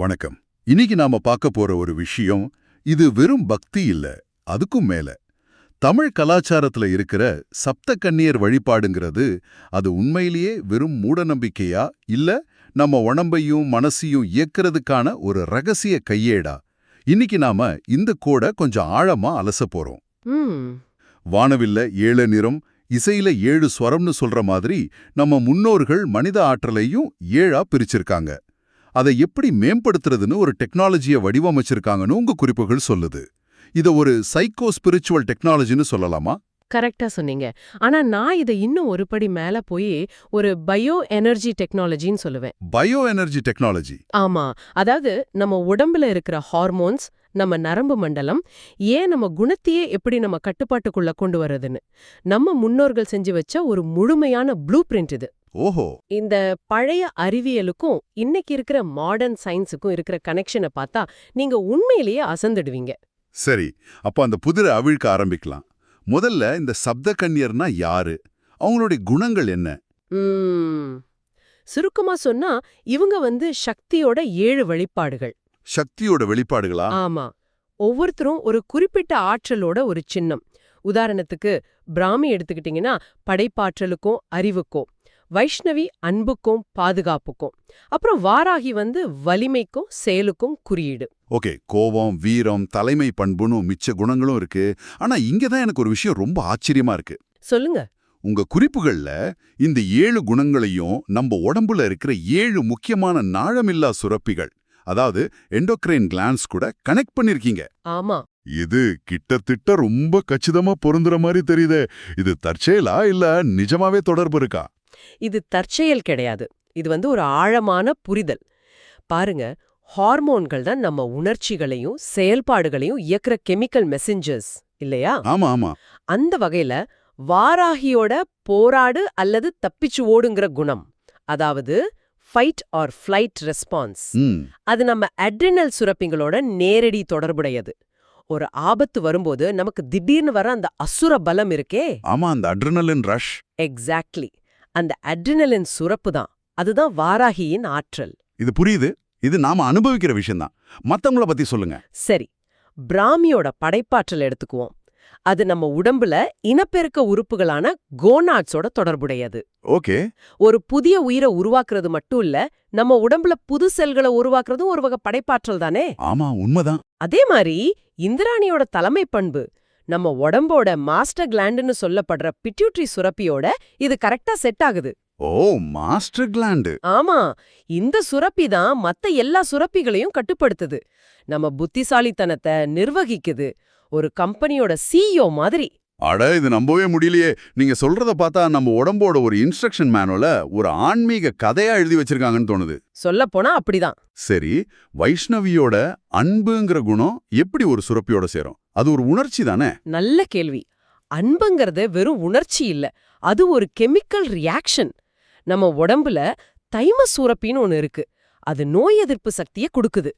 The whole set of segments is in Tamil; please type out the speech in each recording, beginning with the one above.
வணக்கம். இன்னைக்கு நாம பார்க்க போற ஒரு விஷயம் இது வெறும் பக்தி இல்ல அதுக்கும் மேல. தமிழ் கலாச்சாரத்துல இருக்கிற சப்த கன்னியர் வழிபாடுங்கிறது அது உண்மையிலேயே வெறும் மூடநம்பிக்கையா இல்ல நம்ம உடம்பையும் மனசையும் இயக்கிறதுக்கான ஒரு ரகசிய கையேடா? இன்னைக்கு நாம இந்த கோடை கொஞ்சம் ஆழமா அலச போறோம். வானவில்ல ஏழு நிறம் இசையில ஏழு ஸ்வரம்னு சொல்ற மாதிரி நம்ம முன்னோர்கள் மனித ஆற்றலையும் ஏழா பிரிச்சிருக்காங்க. அதை எப்படி மேம்படுத்துறதுன்னு ஒரு டெக்னாலஜியை வடிவமைச்சிருக்காங்கன்னு உங்க குறிப்புகள் சொல்லுது. இத ஒரு சைக்கோ ஸ்பிரிச்சுவல் டெக்னாலஜின்னு சொல்லலாமா? கரெக்டா சொன்னீங்க. ஆனா நான் இதை இன்னும் ஒரு படி மேல போய் ஒரு பயோ எனர்ஜி டெக்னாலஜின்னு சொல்லுவேன். பயோ எனர்ஜி டெக்னாலஜி ஆமா. அதாவது நம்ம உடம்புல இருக்கிற ஹார்மோன்ஸ் நம்ம நரம்பு மண்டலம் ஏன் நம்ம குணத்தையே எப்படி நம்ம கட்டுப்பாட்டுக்குள்ள கொண்டு வர்றதுன்னு. நம்ம முன்னோர்கள் செஞ்சு வச்ச ஒரு முழுமையான ப்ளூ பிரிண்ட் இது. ஓஹோ. இந்த பழைய அறிவியலுக்கும் இன்னைக்கு இருக்கிற மாடர்ன் சயின்ஸுக்கும் இருக்கிற கனெக்ஷனை பார்த்தா நீங்க உண்மையிலேயே அசந்துடுவீங்க. சரி அப்போ அந்த புதிரை அவிழ்க்க ஆரம்பிக்கலாம். முதல்ல இந்த சப்த கன்னியர்னா யாரு? அவங்களுடைய குணங்கள் என்ன. சுருக்கமா சொன்னா இவங்க வந்து சக்தியோட ஏழு வெளிப்பாடுகள். சக்தியோட வெளிப்பாடுகளா? ஆமா. ஒவ்வொருத்தரும் ஒரு குறிப்பிட்ட ஆற்றலோட ஒரு சின்னம். உதாரணத்துக்கு பிராமி எடுத்துக்கிட்டீங்கன்னா படைப்பாற்றலுக்கும் அறிவுக்கும். வைஷ்ணவி அன்புக்கும் பாதுகாப்புக்கும். அப்புறம் வாராகி வந்து வலிமைக்கும் செயலுக்கும் குறியீடு. ஓகே கோபம் வீரம் தலைமை பண்புன்னு மிச்ச குணங்களும் இருக்கு. ஆனா இங்க தான் எனக்கு ஒரு விஷயம் ரொம்ப ஆச்சரியமா இருக்கு. சொல்லுங்க. உங்க குறிப்புகள்ல இந்த ஏழு குணங்களையும் நம்ம உடம்புல இருக்கிற ஏழு முக்கியமான நாழமில்லா சுரப்பிகள் அதாவது எண்டோக்ரைன் கிளான்ஸ் கூட கனெக்ட் பண்ணிருக்கீங்க. ஆமா. இது கிட்டத்தட்ட ரொம்ப கச்சிதமா பொருந்துற மாதிரி தெரியுதே. இது தற்செயலா இல்ல நிஜமாவே தொடர்பு இருக்கா? இது தற்செயல் கிடையாது. இது வந்து ஒரு ஆழமான புரிதல். பாருங்க ஹார்மோன்கள் தான் நம்ம உணர்ச்சிகளையும் செயல்பாடுகளையும் இயக்குற கெமிக்கல் மெசஞ்சர்ஸ் இல்லையா? ஆமா ஆமா. அந்த வகையில வாராகியோட போராடு அல்லது தப்பிச்சு ஓடுங்கிற குணம் அதாவது ஃபைட் ஆர் ஃப்ளைட் ரெஸ்பான்ஸ் அது நம்ம அட்ரினல் சுரப்பிங்களோட நேரடி தொடர்புடையது. ஒரு ஆபத்து வரும்போது நமக்கு திடீர்னு வர அந்த அசுர பலம் இருக்கே. ஆமா அந்த அட்ரினலின் ரஷ் எக்ஸாக்ட்லி அந்த அட்ரினலின் சுரப்பு தான். அதுதான் வாராகியின் ஆற்றல். இது புரியுது? இது நாம அனுபவிக்கிற விஷயம்தான். மத்தவங்கள பத்தி சொல்லுங்க. சரி. பிராமியோட படைப்பாற்றல் எடுத்துக்குவோம். அது நம்ம உடம்புல இனப்பெருக்க உறுப்புகளான கோனாட்ஸோட தொடர்புடையது. ஓகே. ஒரு புதிய உயிரை உருவாக்குறது மட்டும் இல்ல நம்ம உடம்புல புது செல்களை உருவாக்குறதும் ஒரு வகை படைப்பாற்றல் தானே? ஆமா உண்மைதான். அதே மாதிரி இந்திராணியோட தலைமை பண்பு நம்ம உடம்போட மாஸ்டர் கிளாண்டுன்னு சொல்லப்படுற பிட்யூட்ரி சுரப்பியோட இது கரெக்டா செட் ஆகுது. ஓ மாஸ்டர் கிளாண்டு. ஆமா இந்த சுரப்பி தான் மத்த எல்லா சுரப்பிகளையும் கட்டுப்படுத்துது. நம்ம புத்திசாலித்தனத்தை நிர்வகிக்குது. ஒரு கம்பெனியோட சிஇஓ மாதிரி. அட இது நம்பவே முடியலையே. நீங்க சொல்றத பார்த்தா நம்ம உடம்போட ஒரு இன்ஸ்ட்ரக்ஷன் மேனுவல ஒரு ஆன்மீக கதையா எழுதி வச்சிருக்காங்கன்னு தோணுது. சொல்லப் போனா அப்படிதான். சரி வைஷ்ணவியோட அன்புங்கிற குணம் எப்படி ஒரு சுரப்பியோட சேரும்? அது ஒரு உணர்ச்சி தானே? நல்ல கேள்வி. அன்புங்கிறது வெறும் உணர்ச்சி இல்ல. அது ஒரு கெமிக்கல் ரியாக்ஷன். நம்ம உடம்புல தைம சுரப்பின்னு ஒன்னு இருக்கு. அது நோய் எதிர்ப்பு சக்தியை கொடுக்குது.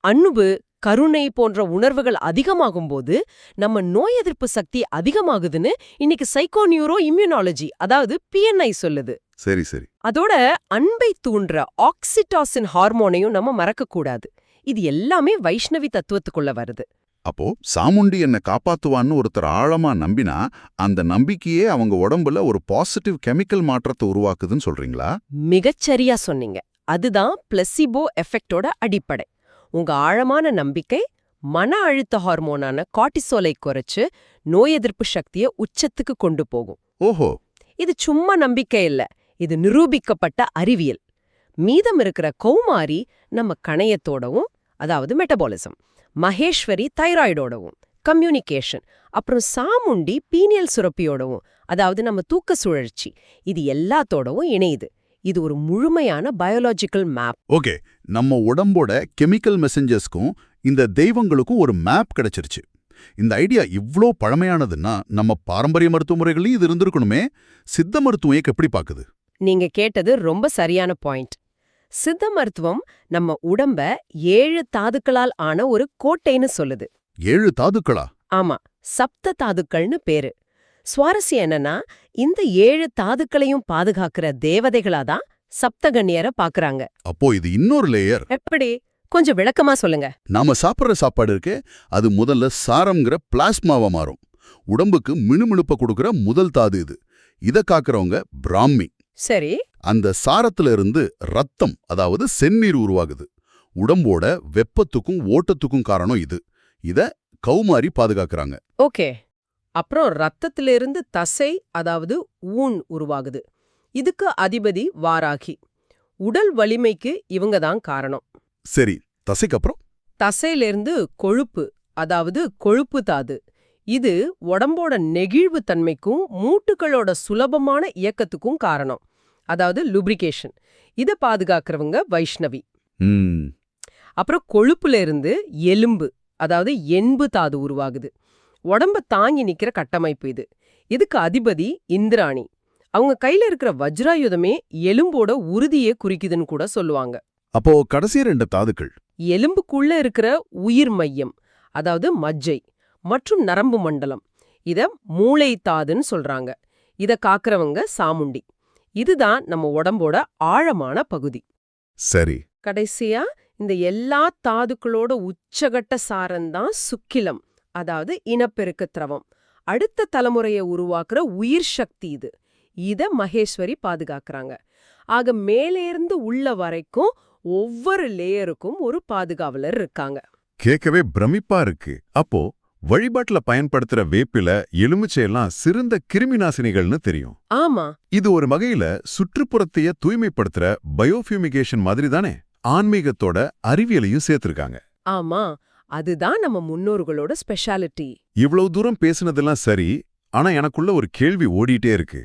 அன்பு கருணை போன்ற உணர்வுகள் அதிகமாகும்போது நம்ம நோய் எதிர்ப்பு சக்தி அதிகமாகுதுன்னு இன்னைக்கு சைக்கோ நியூரோ இம்யூனாலஜி அதாவது பிஎன்ஐ சொல்லுது. சரி சரி. அதோட அன்பை தூண்டுற ஆக்சிடாசின் ஹார்மோனையும் நம்ம மறக்கக்கூடாது. இது எல்லாமே வைஷ்ணவி தத்துவத்துக்குள்ள வருது. அப்போ சாமுண்டி என்னை காப்பாத்துவான்னு ஒருத்தர் ஆழமா நம்பினா அந்த நம்பிக்கையே அவங்க உடம்புல ஒரு பாசிட்டிவ் கெமிக்கல் மாற்றத்தை உருவாக்குதுன்னு சொல்றீங்களா? மிகச்சரியா சொன்னீங்க. அதுதான் பிளசிபோ எஃபெக்டோட அடிப்படை. உங்க ஆழமான நம்பிக்கை மன அழுத்த ஹார்மோனான கார்டிசோலை குறைச்சு நோய் எதிர்ப்பு சக்தியை உச்சத்துக்கு கொண்டு போகும். ஓஹோ! இது சும்மா நம்பிக்கை இல்ல. இது நிரூபிக்கப்பட்ட அறிவியல். மீதம் இருக்கிற கௌமாரி நம்ம கணையத்தோடவும் அதாவது மெட்டபாலிசம் மகேஸ்வரி தைராய்டோடவும் கம்யூனிகேஷன் அப்புறம் சாமுண்டி பீனியல் சுரப்பியோடவும் அதாவது நம்ம தூக்க சுழற்சி. இது எல்லாத்தோடவும் இணையுது. இது ஒரு முழுமையான பயாலஜிக்கல் மேப் ஓகே நம்ம உடம்போட கெமிக்கல் மெசஞ்சர்ஸ்க்கும் இந்த தெய்வங்களுக்கும் ஒரு மேப் கிடைச்சிருச்சு. இந்த ஐடியா இவ்ளோ பழமையானதுன்னா நம்ம பாரம்பரிய மருத்துவ முறைகளையும் இது இருந்திருக்கணுமே. சித்த மருத்துவம் எப்படி பாக்குது நீங்க கேட்டது ரொம்ப சரியான பாயிண்ட் சித்த மருத்துவம் நம்ம உடம்ப ஏழு தாதுக்களால் ஆன ஒரு கோட்டைன்னு சொல்லுது. ஏழு தாதுக்களா? ஆமா சப்த தாதுக்கள்னு பேரு. சுவாரஸ்யம் என்னன்னா இந்த ஏழு தாதுக்களையும் பாதுகாக்கிற தேவதைகளாதான் சப்தகன்னியரை பாக்குறாங்க. அப்போ இது இன்னொரு லேயர் எப்படி? கொஞ்சம் விளக்கமா சொல்லுங்க. நாம சாப்பிடுற சாப்பாடு இருக்கே அது முதல்ல சாரம்ங்கிற பிளாஸ்மாவா மாறும். உடம்புக்கு மினுமினுப்ப கொடுக்கிற முதல் தாது இது. இத காக்குறவங்க பிராமி. சரி. அந்த சாரத்துல இருந்து ரத்தம் அதாவது செந்நீர் உருவாகுது. உடம்போட வெப்பத்துக்கும் ஓட்டத்துக்கும் காரணம் இது. இத கௌமாரி பாதுகாக்கறாங்க. ஓகே. அப்புறம் ரத்தத்திலிருந்து தசை அதாவது ஊன் உருவாகுது. இதுக்கு அதிபதி வாராகி. உடல் வலிமைக்கு இவங்க தான் காரணம். சரி தசைக்கு அப்புறம்? தசையிலிருந்து கொழுப்பு அதாவது கொழுப்பு தாது. இது உடம்போட நெகிழ்வு தன்மைக்கும் மூட்டுகளோட சுலபமான இயக்கத்துக்கும் காரணம். அதாவது லுப்ரிகேஷன் இதை பாதுகாக்கிறவங்க வைஷ்ணவி. அப்புறம் கொழுப்புல இருந்து எலும்பு அதாவது எண்பு தாது உருவாகுது. உடம்ப தாங்கி நிக்கிற கட்டமைப்பு இது. இதுக்கு அதிபதி இந்திராணி. அவங்க கையில இருக்கிற வஜ்ராயுதமே எலும்போட உறுதியை குறிக்குதுன்னு கூட சொல்லுவாங்க. அப்போ கடைசி ரெண்டு தாதுக்கள். எலும்புக்குள்ள இருக்கிற உயிர் மையம் அதாவது மஜ்ஜை. மற்றும் நரம்பு மண்டலம். இத மூளை தாதுன்னு சொல்றாங்க. இத காக்கிறவங்க சாமுண்டி. இதுதான் நம்ம உடம்போட ஆழமான பகுதி. சரி. கடைசியா இந்த எல்லா தாதுக்களோட உச்சகட்ட சாரம்தான் சுக்கிலம் அதாவது இனப்பெருக்க திரவம். அடுத்த தலைமுறையை உருவாக்குற உயிர் சக்தி இது. இத மகேஸ்வரி பாதுகாக்கறாங்க. ஆக மேலேருந்து உள்ள வரைக்கும் ஒவ்வொரு லேயருக்கும் ஒரு பாதுகாவலர் இருக்காங்க. கேட்கவே பிரமிப்பா இருக்கு. அப்போ வழிபாட்டுல பயன்படுத்துற வேப்பில எலுமிச்சையெல்லாம் சிறந்த கிருமிநாசினிகள்னு தெரியும். ஆமா. இது ஒரு வகையில சுற்றுப்புறத்தைய தூய்மைப்படுத்துற பயோஃபியூமிகேஷன் மாதிரி தானே? ஆன்மீகத்தோட அறிவியலையும் சேர்த்திருக்காங்க. ஆமா. அதுதான் நம்ம முன்னோர்களோட ஸ்பெஷாலிட்டி. இவ்வளவு தூரம் பேசுனதெல்லாம் சரி ஆனா எனக்குள்ள ஒரு கேள்வி ஓடிட்டே இருக்கு.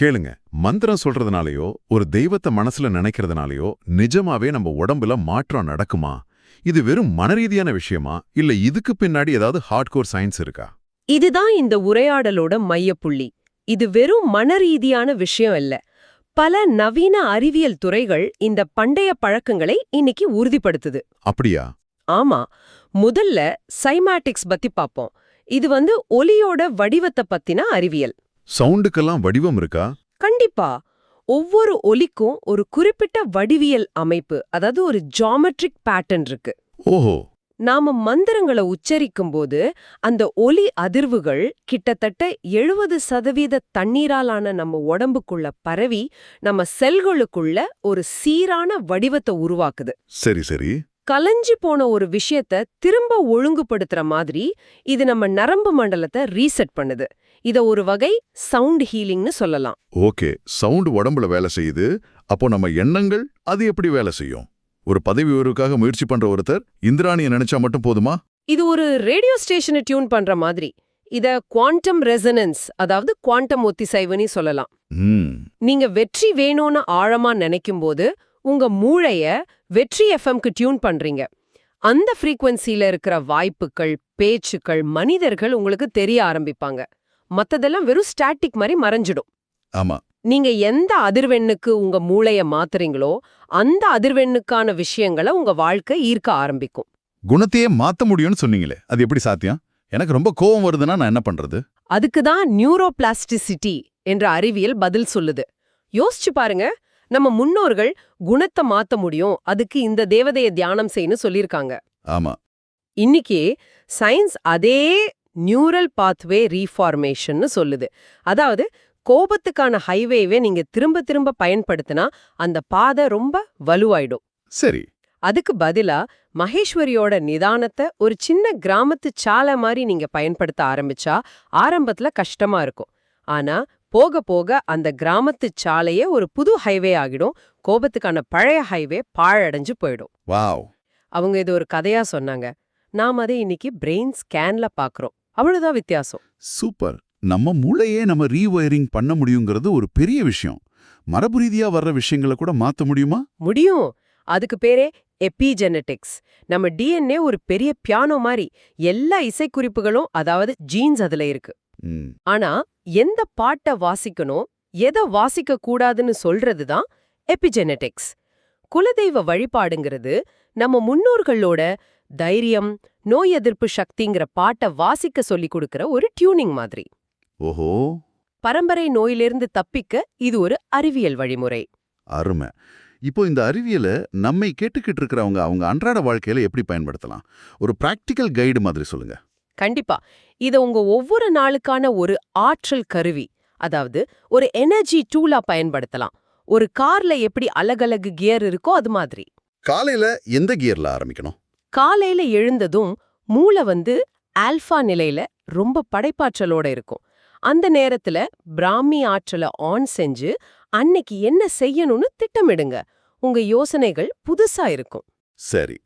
கேளுங்க. மந்திரம் சொல்றதுனாலயோ ஒரு தெய்வத்தை மனசுல நினைக்கிறதுனாலயோ நிஜமாவே நம்ம உடம்புல மாற்றம் நடக்குமா? இது வெறும் மனரீதியான விஷயமா? இல்ல இதுக்கு பின்னாடி ஏதாவது ஹார்ட்கோர் சயின்ஸ் இருக்கா? இதுதான் இந்த உரையாடலோட மையப்புள்ளி. இது வெறும் மனரீதியான விஷயம் இல்ல பல நவீன அறிவியல் துறைகள் இந்த பண்டைய பழக்கங்களை இன்னைக்கு உறுதிப்படுத்துது. அப்படியா? ஆமா. முதல்ல சைமாட்டிக்ஸ் பத்தி பாப்போம். இது வந்து ஒலியோட வடிவத்தை பத்தின அறிவியல். சவுண்டுக்கெல்லாம் வடிவம் இருக்கா? கண்டிப்பா. ஒவ்வொரு ஒலிக்கும் ஒரு குறிப்பிட்ட வடிவியல் அமைப்பு அதாவது ஒரு ஜாமெட்ரிக் பேட்டர்ன் இருக்கு. ஓஹோ. நாம மந்திரங்களை உச்சரிக்கும்போது அந்த ஒலி அதிர்வுகள் கிட்டத்தட்ட எழுபது சதவீத தண்ணீராலான நம்ம உடம்புக்குள்ள பரவி நம்ம செல்களுக்குள்ள ஒரு சீரான வடிவத்தை உருவாக்குது. சரி சரி. கலைஞ்சு போன ஒரு விஷயத்த திரும்ப ஒழுங்குபடுத்துற மாதிரி இது நம்ம நரம்பு மண்டலத்தை ரீசெட் பண்ணுது. இத ஒரு வகை சவுண்ட் ஹீலிங்னு சொல்லலாம். ஓகே சவுண்ட் உடம்புல வேலை செய்யுது. அப்போ நம்ம எண்ணங்கள் அது எப்படி வேலை செய்யும்? ஒரு பதவி உயர்வுக்காக முயற்சி பண்ற ஒருத்தர் இந்திராணியை நினைச்சா மட்டும் போதுமா? இது ஒரு ரேடியோ ஸ்டேஷனை டியூன் பண்ற மாதிரி. இத குவாண்டம் ரெசனன்ஸ் அதாவது குவாண்டம் ஒத்திசைவுன்னு சொல்லலாம். நீங்க வெற்றி வேணும்னு ஆழமா நினைக்கும் போது உங்க மூளைய வெற்றி எஃப்எம்க்கு டியூன் பண்றீங்க. அந்த ஃப்ரீக்வன்சில இருக்கிற வாய்ப்புகள் பேச்சுக்கள் மனிதர்கள் உங்களுக்கு தெரிய ஆரம்பிப்பாங்க. மத்ததெல்லாம் வெறும் ஸ்டாட்டிக் மாதிரி மறைஞ்சிடும். ஆமா. நீங்க எந்த அதிர்வெண்ணுக்கு உங்க மூளைய மாத்துறீங்களோ அந்த அதிர்வெண்ணுக்கான விஷயங்களை உங்க வாழ்க்கை ஈர்க்க ஆரம்பிக்கும். குணத்தையே மாத்த முடியும்னு சொன்னீங்களே அது எப்படி சாத்தியம்? எனக்கு ரொம்ப கோவம் வருதுன்னா நான் என்ன பண்றது? அதுக்கு தான் நியூரோபிளாஸ்டிசிட்டி என்ற அறிவியல் பதில் சொல்லுது. யோசிச்சு பாருங்க நம்ம முன்னோர்கள் குணத்தை மாத்த முடியும் அதுக்கு இந்த தேவதைய தியானம் செய்யணும் சொல்லியிருக்காங்க. ஆமா. இன்னைக்கு சயின்ஸ் அதே நியூரல் பாத்வே ரீஃபார்மேஷன்னு சொல்லுது. அதாவது கோபத்துக்கான ஹைவேவை நீங்க திரும்ப திரும்ப பயன்படுத்தினா அந்த பாதை ரொம்ப வலுவாயிடும். சரி. அதுக்கு பதிலா மகேஸ்வரியோட நிதானத்தை ஒரு சின்ன கிராமத்து சாலை மாதிரி நீங்க பயன்படுத்த ஆரம்பிச்சா ஆரம்பத்துல கஷ்டமா இருக்கும். ஆனா போக போக அந்த கிராமத்து சாலையே ஒரு புது ஹைவே ஆகிடும். கோபத்துக்கான பழைய ஹைவே பாழடைஞ்சு போயிடும். வாவ். அவங்க இது ஒரு கதையா சொன்னாங்க. நாம் அதை இன்னைக்கு பிரெயின் ஸ்கேன்ல பாக்குறோம். அவ்வளவுதான் வித்தியாசம். சூப்பர். நம்ம மூளையே நம்ம ரீவயரிங் பண்ண முடியுங்கிறது ஒரு பெரிய விஷயம். மரபு ரீதியா வர்ற விஷயங்களை கூட மாத்த முடியுமா? முடியும். அதுக்கு பேரே எபிஜெனடிக்ஸ் நம்ம டிஎன்ஏ ஒரு பெரிய பியானோ மாதிரி எல்லா இசைக்குறிப்புகளும் அதாவது ஜீன்ஸ் அதுல இருக்கு. ஆனா எந்த பாட்டை வாசிக்கணும் எதை வாசிக்க கூடாதுன்னு சொல்றது தான் எபிஜெனடிக்ஸ் குலதெய்வ வழிபாடுங்கிறது நம்ம முன்னோர்களோட தைரியம் நோய் எதிர்ப்பு சக்திங்கிற பாட்டை வாசிக்க சொல்லி கொடுக்கிற ஒரு டியூனிங் மாதிரி. ஓஹோ. பரம்பரை நோயிலிருந்து தப்பிக்க இது ஒரு அறிவியல் வழிமுறை. அருமை. இப்போ இந்த அறிவியலை நம்மை கேட்டுக்கிட்டு இருக்கிறவங்க அவங்க அன்றாட வாழ்க்கையில எப்படி பயன்படுத்தலாம்? ஒரு பிராக்டிக்கல் கைடு மாதிரி சொல்லுங்க. கண்டிப்பா. இத உங்க ஒவ்வொரு நாளுக்கான ஒரு ஆற்றல் கருவி அதாவது ஒரு எனர்ஜி டூலா பயன்படுத்தலாம். ஒரு கார்ல எப்படி அலகலகு கியர் இருக்கோ அது மாதிரி. காலையில எந்த கியர்ல ஆரம்பிக்கணும்? காலையில எழுந்ததும் மூளை வந்து ஆல்பா நிலையில ரொம்ப படைப்பாற்றலோட இருக்கும். அந்த நேரத்துல பிராமி ஆற்றலை ஆன் செஞ்சு அன்னைக்கு என்ன செய்யணும்னு திட்டமிடுங்க. உங்க யோசனைகள் புதுசா இருக்கும். சரி.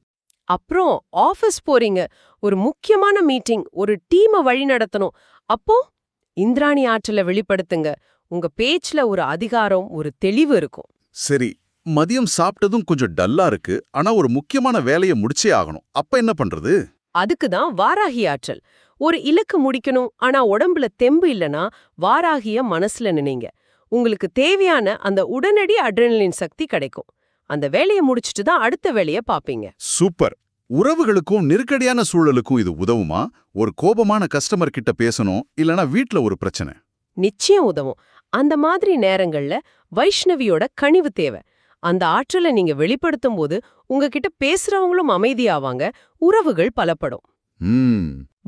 அப்புறம் ஆபீஸ் போறீங்க. ஒரு முக்கியமான மீட்டிங் ஒரு டீமை வழி நடத்தணும். அப்போ இந்திராணி ஆற்றலை வெளிப்படுத்துங்க. உங்க பேச்சுல ஒரு அதிகாரம் ஒரு தெளிவு இருக்கும். சரி. மதியம் சாப்பிட்டதும் கொஞ்சம் டல்லா இருக்கு. ஆனா ஒரு முக்கியமான வேலையை முடிச்சே ஆகணும். அப்ப என்ன பண்றது? அதுக்கு தான் வாராகி ஆற்றல். ஒரு இலக்கு முடிக்கணும் ஆனா உடம்புல தெம்பு இல்லனா வாராகிய மனசுல நினைங்க உங்களுக்கு தேவையான அந்த உடனடி அட்ரெனலின் சக்தி கிடைக்கும். அந்த வேலையை முடிச்சிட்டு தான் அடுத்த வேலையை பாப்பீங்க சூப்பர். உறவுகளுக்கும் நெருக்கடியான சூழலுக்கும் இது உதவுமா? ஒரு கோபமான கஸ்டமர் கிட்ட பேசணும் இல்லனா வீட்ல ஒரு பிரச்சனை. நிச்சயம் உதவும். அந்த மாதிரி நேரங்கள்ல வைஷ்ணவியோட கனிவு தேவை. அந்த ஆற்றலை நீங்க வெளிப்படுத்தும் போது உங்ககிட்ட பேசுறவங்களும் அமைதியாவாங்க உறவுகள் பலப்படும்.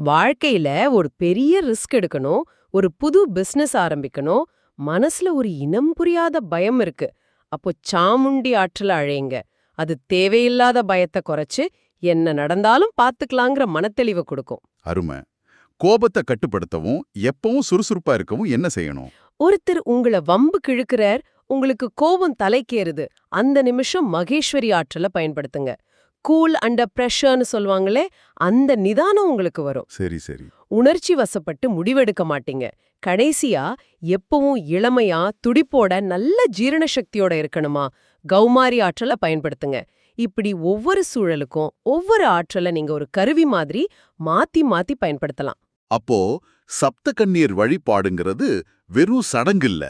வாழ்க்கையில ஒரு பெரிய ரிஸ்க் எடுக்கணும் ஒரு புது பிசினஸ் ஆரம்பிக்கணும் மனசுல ஒரு இனம் புரியாத பயம் இருக்கு. அப்போ சாமுண்டி ஆற்றல அழையுங்க. அது தேவையில்லாத பயத்தை குறைச்சு என்ன நடந்தாலும் பாத்துக்கலாங்கிற மனத்தெளிவை கொடுக்கும். அருமை. கோபத்தை கட்டுப்படுத்தவும் எப்பவும் சுறுசுறுப்பா இருக்கவும் என்ன செய்யணும்? ஒருத்தர் உங்கள வம்பு கிழுக்கிறார் உங்களுக்கு கோபம் தலைக்கேறுது. அந்த நிமிஷம் மகேஸ்வரி ஆற்றலை பயன்படுத்துங்க. கூல் அண்டர் பிரஷர்னு சொல்லுவாங்களே அந்த நிதானம் உங்களுக்கு வரும். சரி சரி. உணர்ச்சி வசப்பட்டு முடிவெடுக்க மாட்டீங்க. கடைசியா எப்பவும் இளமையா துடிப்போட நல்ல ஜீரண சக்தியோட இருக்கணுமா? கௌமாரி ஆற்றலை பயன்படுத்துங்க. இப்படி ஒவ்வொரு சூழலுக்கும் ஒவ்வொரு ஆற்றலை நீங்க ஒரு கருவி மாதிரி மாத்தி மாத்தி பயன்படுத்தலாம். அப்போ சப்த கண்ணீர் வழிபாடுங்கிறது வெறும் சடங்கில்ல.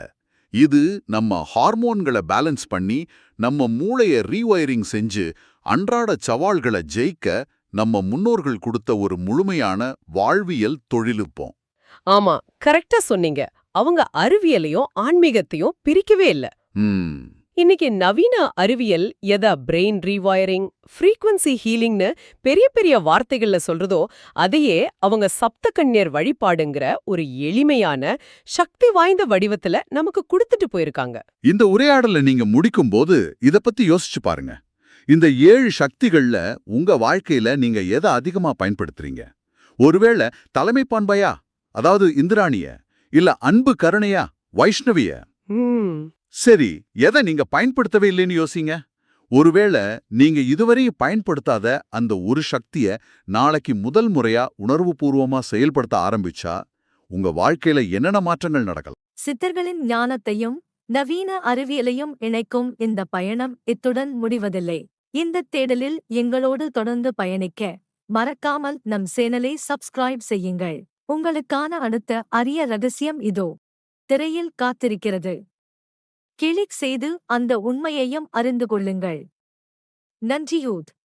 இது நம்ம ஹார்மோன்களை பேலன்ஸ் பண்ணி நம்ம மூளைய ரீவயரிங் செஞ்சு அன்றாட சவால்களை ஜெயிக்க நம்ம முன்னோர்கள் கொடுத்த ஒரு முழுமையான வாழ்வியல் தொழில்நுட்பம். ஆமா கரெக்டா சொன்னீங்க. அவங்க அறிவியலையும் ஆன்மீகத்தையும் பிரிக்கவே இல்ல. ம். இன்னைக்கு நவீன அறிவியல் எதா பிரெயின் ரீவயரிங் ஃப்ரீக்வன்சி ஹீலிங்னு பெரிய பெரிய வார்த்தைகள்ல சொல்றதோ அதையே அவங்க சப்த கண்ணியர் வழிபாடுங்கிற ஒரு எளிமையான சக்தி வாய்ந்த வடிவத்துல நமக்கு கொடுத்துட்டு போயிருக்காங்க. இந்த உரையாடலை நீங்க முடிக்கும்போது இத பத்தி யோசிச்சு பாருங்க. இந்த ஏழு சக்திகள்ல உங்க வாழ்க்கையில நீங்க எதை அதிகமா பயன்படுத்துறீங்க? ஒருவேளை தலைமை பண்பையா அதாவது இந்திராணிய? இல்ல அன்பு கருணையா? வைஷ்ணவிய? சரி எதை நீங்க பயன்படுத்தவே இல்லைன்னு யோசிங்க? ஒருவேளை நீங்க இதுவரையும் பயன்படுத்தாத அந்த ஒரு சக்திய நாளைக்கு முதல் முறையா உணர்வுபூர்வமா செயல்படுத்த ஆரம்பிச்சா உங்க வாழ்க்கையில என்னென்ன மாற்றங்கள் நடக்கலாம்? சித்தர்களின் ஞானத்தையும் நவீன அறிவியலையும் இணைக்கும் இந்த பயணம் இத்துடன் முடிவதில்லை. இந்த தேடலில் எங்களோடு தொடர்ந்து பயணிக்க மறக்காமல் நம் சேனலை சப்ஸ்கிரைப் செய்யுங்கள். உங்களுக்கான அடுத்த அரிய ரகசியம் இதோ. திரையில் காத்திருக்கிறது. கிளிக் செய்து அந்த உண்மையையும் அறிந்து கொள்ளுங்கள். நன்றியூத்.